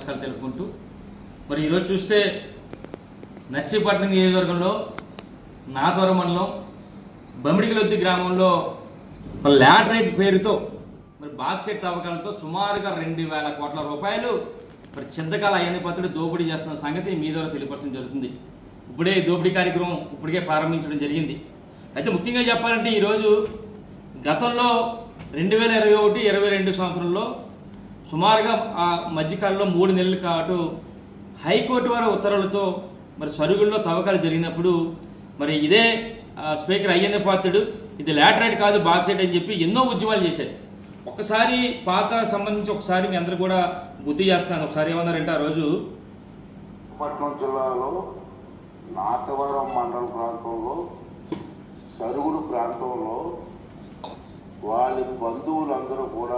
నమస్కారాలు తెలుపుకుంటూ మరి ఈరోజు చూస్తే నర్సీపట్నం నియోజకవర్గంలో నాథవరం మండలం బమిడిగిలొద్ది గ్రామంలో మరి లాటరైట్ పేరుతో మరి బాక్సెట్ తవ్వకాలతో సుమారుగా రెండు వేల కోట్ల రూపాయలు మరి చింతకాల అయ్యని పత్రుడు దోపిడీ చేస్తున్న సంగతి మీ ద్వారా తెలియపరచడం జరుగుతుంది. ఇప్పుడే దోపిడీ కార్యక్రమం ఇప్పటికే ప్రారంభించడం జరిగింది. అయితే ముఖ్యంగా చెప్పాలంటే ఈరోజు గతంలో రెండు వేల ఇరవై ఒకటి ఇరవై రెండు సంవత్సరంలో సుమారుగా ఆ మధ్యకాలంలో మూడు నెలల పాటు హైకోర్టు వారి ఉత్తర్వులతో మరి సరుగుల్లో తవ్వకాలు జరిగినప్పుడు మరి ఇదే స్పీకర్ అయ్యన్న పాత్రుడు ఇది లాటరైట్ కాదు బాక్సైట్ అని చెప్పి ఎన్నో ఉద్యమాలు చేశారు ఒకసారి పాత సంబంధించి ఒకసారి మీ అందరు కూడా గుర్తు చేస్తున్నాను ఒకసారి ఏమన్నారంటే ఆ రోజు పట్నం జిల్లాలో నాతవరం మండల ప్రాంతంలో సరుగుడు ప్రాంతంలో వాళ్ళ బంధువులందరూ కూడా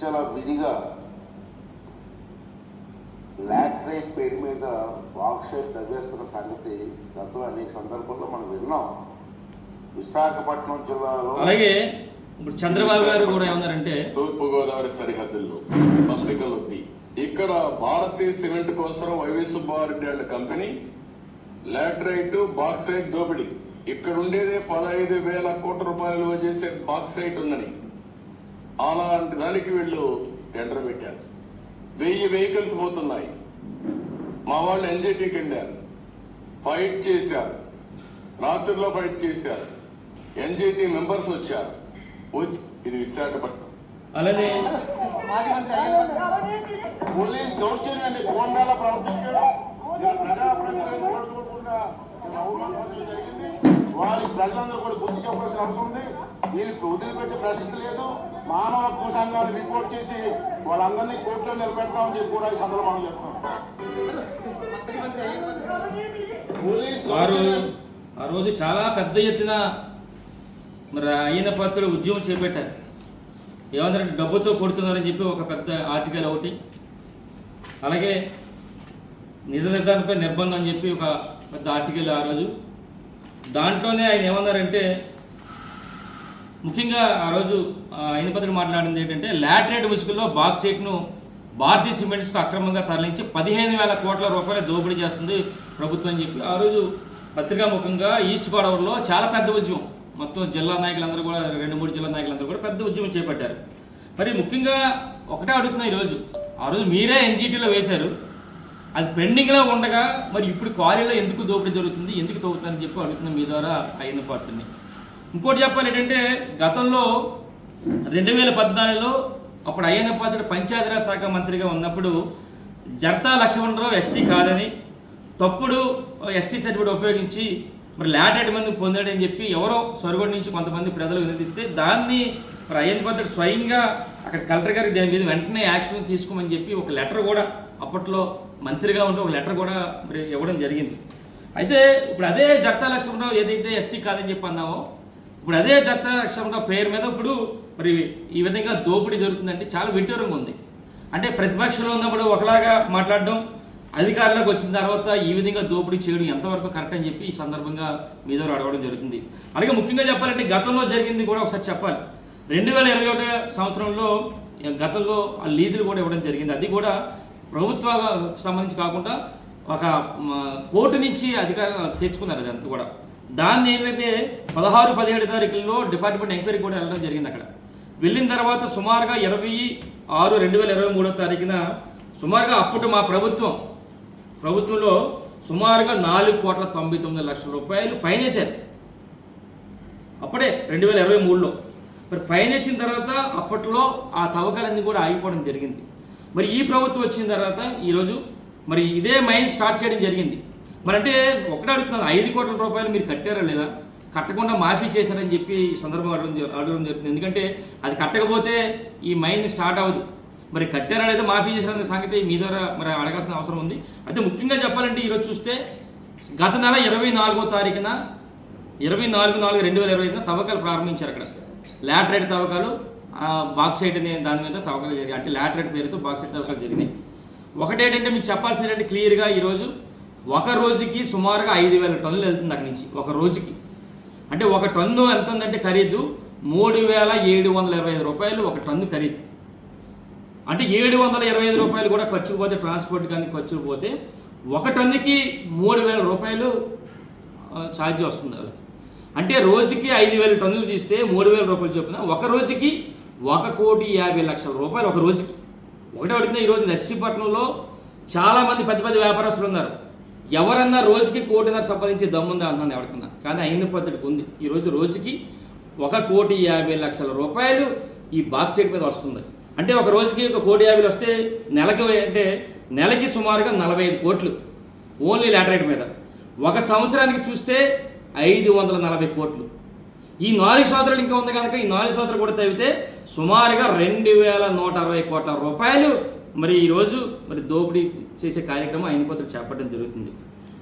విచ్చల విడిగా లాట్రైట్ పేరు మీద బాక్సైట్ తవ్వేస్తున్న సంగతి గతంలో అనేక సందర్భాల్లో మనం విన్నాం. విశాఖపట్నం జిల్లాలో అలాగే ఇప్పుడు చంద్రబాబు గారు కూడా ఏమన్నారంటే తూర్పుగోదావరి సరిహద్దుల్లో పంపికలొద్ది ఇక్కడ భారతీయ సిమెంట్ కోసం YV Subbareddy and company laterite bauxite దోపిడీ. ఇక్కడ ఉండేదే పదహైదు వేల కోట్ల రూపాయలు చేసే బాక్సైట్ ఉందని. అలాంటి దానికి వీళ్ళు టెండర్ పెట్టారు. వెయ్యి వెహికల్స్ పోతున్నాయి. మా వాళ్ళు ఎన్జిటికి వెళ్ళారు ఫైట్ చేశారు. రాత్రిలో ఫైట్ చేశారు. ఎన్జిటి మెంబర్స్ వచ్చారు. వచ్చి ఇది విశాఖపట్నం. అలాగే పోలీస్ దౌర్జన్యాన్ని గోండాల ప్రవర్తించారు. ప్రజాప్రతినిధులను అవమానపరచడం జరిగింది. వారి ప్రజలందరూ కూడా బుద్ధి చెప్పాల్సిన అవసరం ఉంది. దీన్ని వదిలిపెట్టే ప్రసక్తి లేదు. మానవ హక్కు సంఘాన్ని రిపోర్ట్ చేసి వాళ్ళందరినీ కోర్టులో నిలబెడతామని చెప్పి కూడా ఈ సందర్భంగా చేస్తాం వారు ఆ రోజు చాలా పెద్ద ఎత్తున మరి అయిన పత్రులు ఉద్యమం చేపట్టారు. ఏమంటారంటే డబ్బుతో కొడుతున్నారని చెప్పి ఒక పెద్ద ఆర్టికల్ ఒకటి. అలాగే నిజ నిర్ధారణపై నిర్బంధం అని చెప్పి ఒక పెద్ద ఆర్టికల్ ఆ రోజు. దాంట్లోనే ఆయన ఏమన్నారంటే ముఖ్యంగా ఆ రోజు అయిన మాట్లాడింది ఏంటంటే లాటరేట్ ముసుగుల్లో బాక్సైట్ను భారతీయ సిమెంట్స్కు అక్రమంగా తరలించి పదిహేను వేల కోట్ల రూపాయలు దోపిడీ చేస్తుంది ప్రభుత్వం అని చెప్పి ఆ రోజు పత్రికా ముఖంగా ఈస్ట్ గోదావరిలో చాలా పెద్ద ఉద్యమం. మొత్తం జిల్లా నాయకులందరూ కూడా రెండు మూడు జిల్లా నాయకులందరూ కూడా పెద్ద ఉద్యమం చేపట్టారు. మరి ముఖ్యంగా ఒకటే అడుగుతున్నా ఈరోజు ఆ రోజు మీరే ఎన్జీటీలో వేశారు. అది పెండింగ్లో ఉండగా మరి ఇప్పుడు క్వారీలో ఎందుకు దోపిడీ జరుగుతుంది ఎందుకు తవ్వుతుందని చెప్పి అడుగుతున్నా మీ ద్వారా అయిన పార్టీని ఇంకోటి చెప్పాలి ఏంటంటే గతంలో రెండు వేల పద్నాలుగులో అప్పుడు అయ్యన్న పాత్రుడు పంచాయతీరాజ్ శాఖ మంత్రిగా ఉన్నప్పుడు జర్తా లక్ష్మణరావు ఎస్టీ కాదని తప్పుడు ఎస్టీ సర్టిఫికేట్ ఉపయోగించి మరి లాటెడ్ మంది పొందాడని చెప్పి ఎవరో స్వర్గం నుంచి కొంతమంది ప్రజలు వినిపిస్తే దాన్ని మరి అయ్యన్న పాత్రుడు స్వయంగా అక్కడ కలెక్టర్ గారికి దాని మీద వెంటనే యాక్షన్ తీసుకోమని చెప్పి ఒక లెటర్ కూడా అప్పట్లో మంత్రిగా ఉంటే ఒక లెటర్ కూడా మరి ఇవ్వడం జరిగింది. అయితే ఇప్పుడు అదే జగతా లక్ష్మణరావు ఏదైతే ఎస్టీ కాదని చెప్పి అన్నామో ఇప్పుడు అదే జగతా లక్ష్మణరావు పేరు మీద ఇప్పుడు మరి ఈ విధంగా దోపిడీ జరుగుతుందంటే చాలా విడ్డూరంగా ఉంది. అంటే ప్రతిపక్షంలో ఉన్నప్పుడు ఒకలాగా మాట్లాడడం అధికారంలోకి వచ్చిన తర్వాత ఈ విధంగా దోపిడీ చేయడం ఎంతవరకు కరెక్ట్ అని చెప్పి ఈ సందర్భంగా మీ ద్వారా అడగడం జరుగుతుంది. అలాగే ముఖ్యంగా చెప్పాలంటే గతంలో జరిగింది కూడా ఒకసారి చెప్పాలి. రెండు వేల ఇరవై ఒకటి సంవత్సరంలో గతంలో ఆ లీజులు కూడా ఇవ్వడం జరిగింది. అది కూడా ప్రభుత్వ సంబంధించి కాకుండా ఒక కోర్టు నుంచి అధికారం తెచ్చుకున్నారు అదంతా కూడా. దాన్ని ఏంటంటే పదహారు పదిహేడు తారీఖుల్లో డిపార్ట్మెంట్ ఎంక్వైరీ కూడా వెళ్ళడం జరిగింది అక్కడ. వెళ్ళిన తర్వాత సుమారుగా ఇరవై ఆరు రెండు వేల ఇరవై మూడో తారీఖున సుమారుగా అప్పుడు మా ప్రభుత్వం ప్రభుత్వంలో సుమారుగా నాలుగు కోట్ల తొంభై తొమ్మిది లక్షల రూపాయలు ఫైన్ వేశారు. అప్పుడే రెండు వేల ఇరవై మూడులో. మరి ఫైన్ వేసిన తర్వాత అప్పట్లో ఆ తవ్వకాలన్నీ కూడా ఆగిపోవడం జరిగింది. మరి ఈ ప్రభుత్వం వచ్చిన తర్వాత ఈరోజు మరి ఇదే మైన్ స్టార్ట్ చేయడం జరిగింది. మరి అంటే ఒకటే అడుగుతున్నాను ఐదు కోట్ల రూపాయలు మీరు కట్టారా లేదా? కట్టకుండా మాఫీ చేశారని చెప్పి సందర్భం అడగడం అడగడం జరుగుతుంది. ఎందుకంటే అది కట్టకపోతే ఈ మైన్ స్టార్ట్ అవ్వదు. మరి కట్టారా లేదా మాఫీ చేశారనే సంగతి మీ ద్వారా మరి అడగాల్సిన అవసరం ఉంది. అయితే ముఖ్యంగా చెప్పాలంటే ఈరోజు చూస్తే గత నెల ఇరవై నాలుగో తారీఖున ఇరవై నాలుగు నాలుగు రెండు వేల ఇరవై ఐదున తవ్వకాలు ప్రారంభించారు అక్కడ. లాటరైట్ తవ్వకాలు బాక్సైట్ అనే దాని మీద తవ్వకాలు జరిగాయి. అంటే లాటరేట్ పేరుతో బాక్సైట్ తవ్వకాలు జరిగినాయి. ఒకటేంటంటే మీకు చెప్పాల్సింది ఏంటంటే క్లియర్గా ఈరోజు ఒక రోజుకి సుమారుగా ఐదు వేల టన్నులు వెళ్తుంది అక్కడి నుంచి ఒక రోజుకి. అంటే ఒక టన్ను ఎంత ఉందంటే ఖరీదు మూడు వేల ఏడు వందల ఇరవై ఐదు రూపాయలు ఒక టన్ను ఖరీదు. అంటే ఏడు వందల ఇరవై ఐదు రూపాయలు కూడా ఖర్చు పోతే ట్రాన్స్పోర్ట్ కానీ ఖర్చు పోతే ఒక టన్నుకి మూడు వేల రూపాయలు ఆ, ఛార్జ్ వస్తుంది అంటే రోజుకి ఐదు వేల టన్నులు తీస్తే మూడు వేల రూపాయలు చొప్పున ఒక రోజుకి ఒక కోటి యాభై లక్షల రూపాయలు ఒక రోజుకి. ఒకటే అడుగుతున్నా ఈరోజు నర్సీపట్నంలో చాలామంది పెద్ద పెద్ద వ్యాపారస్తులు ఉన్నారు. ఎవరన్నా రోజుకి కోటిన్నర సంపాదించే దమ్ముందా అంటున్నాను ఎవరికన్నా కానీ అయిన పద్ధతికి ఉంది. ఈరోజు రోజుకి ఒక కోటి యాభై లక్షల రూపాయలు ఈ బాక్సైట్ మీద వస్తుంది. అంటే ఒక రోజుకి ఒక కోటి యాభై వస్తే నెలకి అంటే నెలకి సుమారుగా నలభై ఐదు కోట్లు ఓన్లీ లాటరైట్ మీద. ఒక సంవత్సరానికి చూస్తే ఐదు వందల నలభై కోట్లు. ఈ నాలుగు సంవత్సరాలు ఇంకా ఉంది కనుక ఈ నాలుగు సంవత్సరాలు కూడా తవ్వితే సుమారుగా రెండు వేల నూట అరవై కోట్ల రూపాయలు మరి ఈరోజు మరి దోపిడీ చేసే కార్యక్రమం అయిన పత్రులు చేపట్టడం జరుగుతుంది.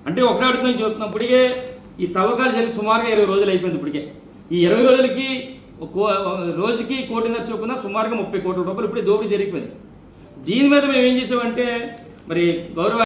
అంటే ఒకటే అడుగుతుంది చెప్తున్నాం ఇప్పటికే ఈ తవ్వకాలు జరిగి సుమారుగా ఇరవై రోజులు అయిపోయింది ఇప్పటికే. ఈ ఇరవై రోజులకి ఒక కో- రోజుకి కోటిన్నర చొప్పున సుమారుగా ముప్పై కోట్ల రూపాయలు ఇప్పుడే దోపిడీ జరిగిపోయింది. దీని మీద మేము ఏం చేసామంటే మరి గౌరవ